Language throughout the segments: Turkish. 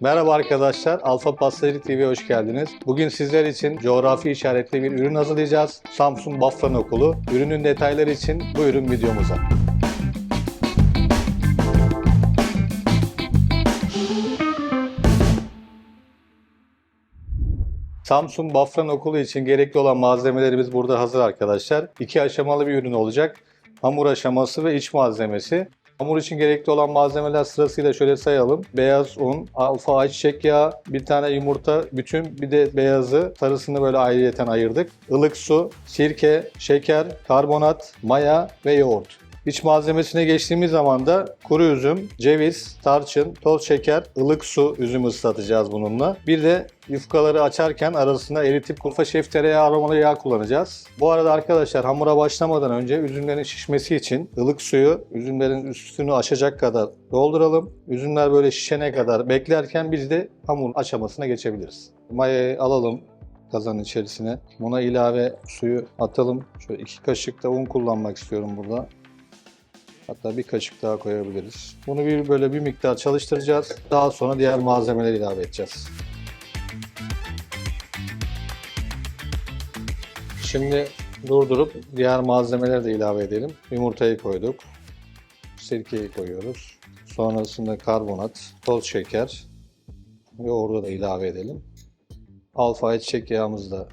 Merhaba arkadaşlar, Alfa Pastacı TV'ye hoş geldiniz. Bugün sizler için coğrafi işaretli bir ürün hazırlayacağız. Samsun Bafran Okulu. Ürünün detayları için buyurun videomuza. Samsun Bafran Okulu için gerekli olan malzemelerimiz burada hazır arkadaşlar. İki aşamalı bir ürün olacak. Hamur aşaması ve iç malzemesi. Hamur için gerekli olan malzemeler sırasıyla şöyle sayalım. Beyaz un, alfa ayçiçek yağı, bir tane yumurta, bütün bir de beyazı, sarısını böyle ayrıyeten ayırdık. Ilık su, sirke, şeker, karbonat, maya ve yoğurt. İç malzemesine geçtiğimiz zaman da kuru üzüm, ceviz, tarçın, toz şeker, ılık su üzümü ıslatacağız bununla. Bir de yufkaları açarken arasına eritip kurfa şef tereyağı aromalı yağ kullanacağız. Bu arada arkadaşlar hamura başlamadan önce üzümlerin şişmesi için ılık suyu üzümlerin üstünü açacak kadar dolduralım. Üzümler böyle şişene kadar beklerken biz de hamur aşamasına geçebiliriz. Mayayı alalım kazanın içerisine. Buna ilave suyu atalım. Şöyle iki kaşık da un kullanmak istiyorum burada. Hatta bir kaşık daha koyabiliriz. Bunu bir böyle bir miktar çalıştıracağız. Daha sonra diğer malzemeleri ilave edeceğiz. Şimdi durdurup diğer malzemeleri de ilave edelim. Yumurtayı koyduk. Sirkeyi koyuyoruz. Sonrasında karbonat, toz şeker, yoğurdu da ilave edelim. Alfa ayçiçek yağımızı da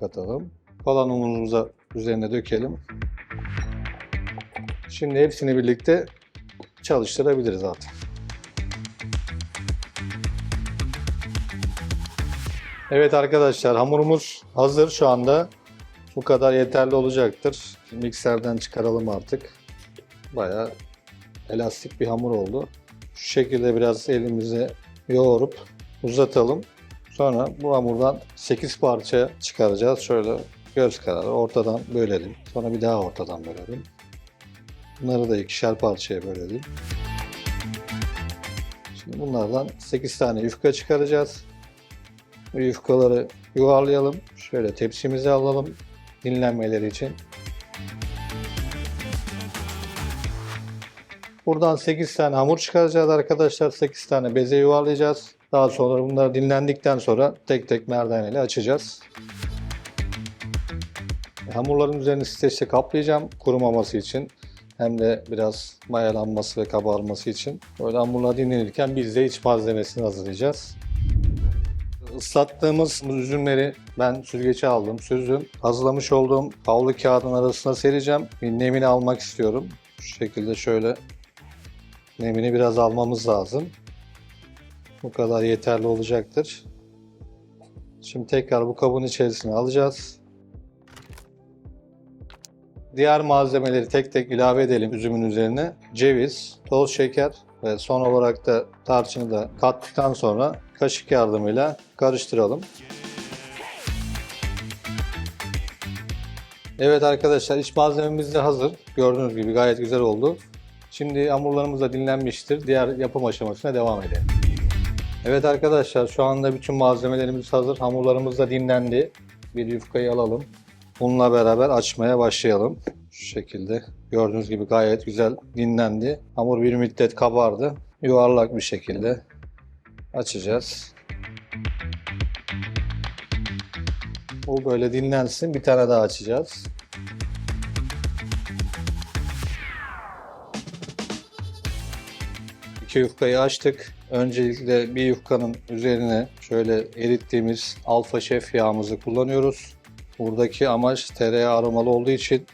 katalım. Kalan unumuzu da üzerine dökelim. Şimdi hepsini birlikte çalıştırabiliriz artık. Evet arkadaşlar hamurumuz hazır şu anda. Bu kadar yeterli olacaktır. Mikserden çıkaralım artık. Bayağı elastik bir hamur oldu. Şu şekilde biraz elimize yoğurup uzatalım. Sonra bu hamurdan 8 parça çıkaracağız. Şöyle göz kararı ortadan bölelim. Sonra bir daha ortadan bölelim. Bunları da ikişer parçaya bölelim. Şimdi bunlardan 8 tane yufka çıkaracağız. Bu yufkaları yuvarlayalım. Şöyle tepsimize alalım dinlenmeleri için. Buradan 8 tane hamur çıkaracağız arkadaşlar. 8 tane beze yuvarlayacağız. Daha sonra bunlar dinlendikten sonra tek tek merdaneyle açacağız. Hamurların üzerini streçle kaplayacağım kurumaması için hem de biraz mayalanması ve kabarması için. Böyle hamurlar dinlenirken biz de iç malzemesini hazırlayacağız. Islattığımız üzümleri ben süzgece aldım. Süzdüm. Hazırlamış olduğum havlu kağıdın arasına sereceğim. Bir nemini almak istiyorum. Şu şekilde şöyle nemini biraz almamız lazım. Bu kadar yeterli olacaktır. Şimdi tekrar bu kabın içerisine alacağız. Diğer malzemeleri tek tek ilave edelim üzümün üzerine. Ceviz, toz şeker ve son olarak da tarçını da kattıktan sonra kaşık yardımıyla karıştıralım. Evet arkadaşlar iç malzememiz de hazır. Gördüğünüz gibi gayet güzel oldu. Şimdi hamurlarımız da dinlenmiştir. Diğer yapım aşamasına devam edelim. Evet arkadaşlar şu anda bütün malzemelerimiz hazır. Hamurlarımız da dinlendi. Bir yufkayı alalım. Bununla beraber açmaya başlayalım. Şu şekilde. Gördüğünüz gibi gayet güzel dinlendi. Hamur bir müddet kabardı. Yuvarlak bir şekilde açacağız. Bu böyle dinlensin. Bir tane daha açacağız. İki yufkayı açtık. Öncelikle bir yufkanın üzerine şöyle erittiğimiz alfa şef yağımızı kullanıyoruz. Buradaki amaç tereyağı aromalı olduğu için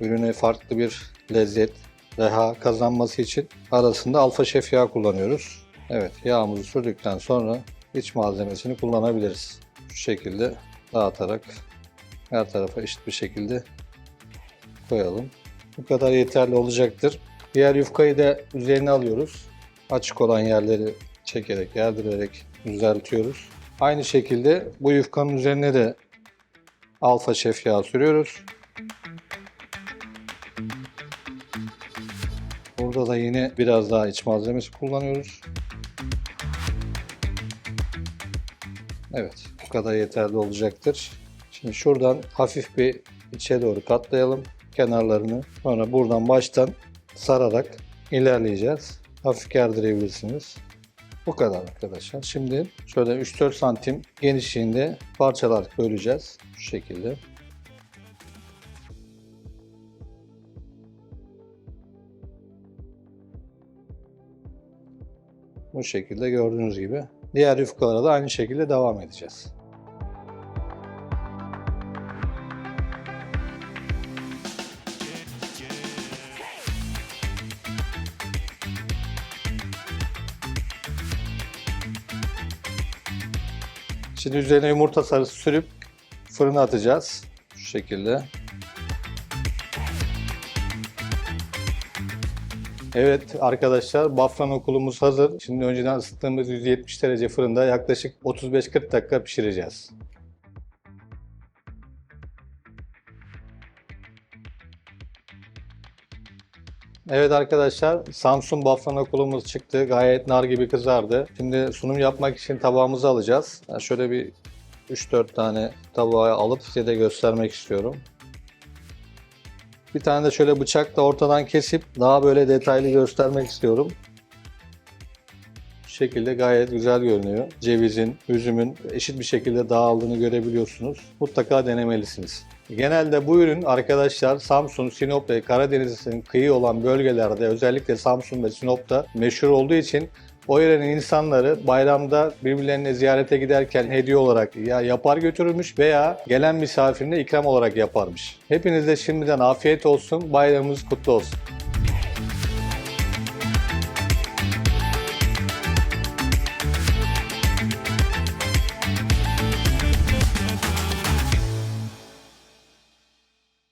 ürüne farklı bir lezzet, reha kazanması için arasında alfa şef yağı kullanıyoruz. Evet yağımızı sürdükten sonra iç malzemesini kullanabiliriz. Şu şekilde dağıtarak her tarafa eşit bir şekilde koyalım. Bu kadar yeterli olacaktır. Diğer yufkayı da üzerine alıyoruz. Açık olan yerleri çekerek, yerdirerek düzeltiyoruz. Aynı şekilde bu yufkanın üzerine de alfa şef yağı sürüyoruz. Burada da yine biraz daha iç malzemesi kullanıyoruz. Evet, bu kadar yeterli olacaktır. Şimdi şuradan hafif bir içe doğru katlayalım kenarlarını. Sonra buradan baştan sararak ilerleyeceğiz. Hafif gerdirebilirsiniz. Bu kadar arkadaşlar. Şimdi şöyle 3-4 santim genişliğinde parçalar böleceğiz. Şu şekilde. Bu şekilde gördüğünüz gibi. Diğer yufkalara da aynı şekilde devam edeceğiz. Şimdi üzerine yumurta sarısı sürüp fırına atacağız. Şu şekilde. Evet arkadaşlar Bafran okulumuz hazır. Şimdi önceden ısıttığımız 170 derece fırında yaklaşık 35-40 dakika pişireceğiz. Evet arkadaşlar Samsun Bafran okulumuz çıktı. Gayet nar gibi kızardı. Şimdi sunum yapmak için tabağımızı alacağız. Ben şöyle bir 3-4 tane tabağı alıp size de göstermek istiyorum. Bir tane de şöyle bıçakla ortadan kesip daha böyle detaylı göstermek istiyorum. Şu şekilde gayet güzel görünüyor. Cevizin, üzümün eşit bir şekilde dağıldığını görebiliyorsunuz. Mutlaka denemelisiniz. Genelde bu ürün arkadaşlar Samsun, Sinop ve Karadeniz'in kıyı olan bölgelerde özellikle Samsun ve Sinop'ta meşhur olduğu için o yörenin insanları bayramda birbirlerine ziyarete giderken hediye olarak ya yapar götürürmüş veya gelen misafirine ikram olarak yaparmış. Hepinize şimdiden afiyet olsun, bayramımız kutlu olsun.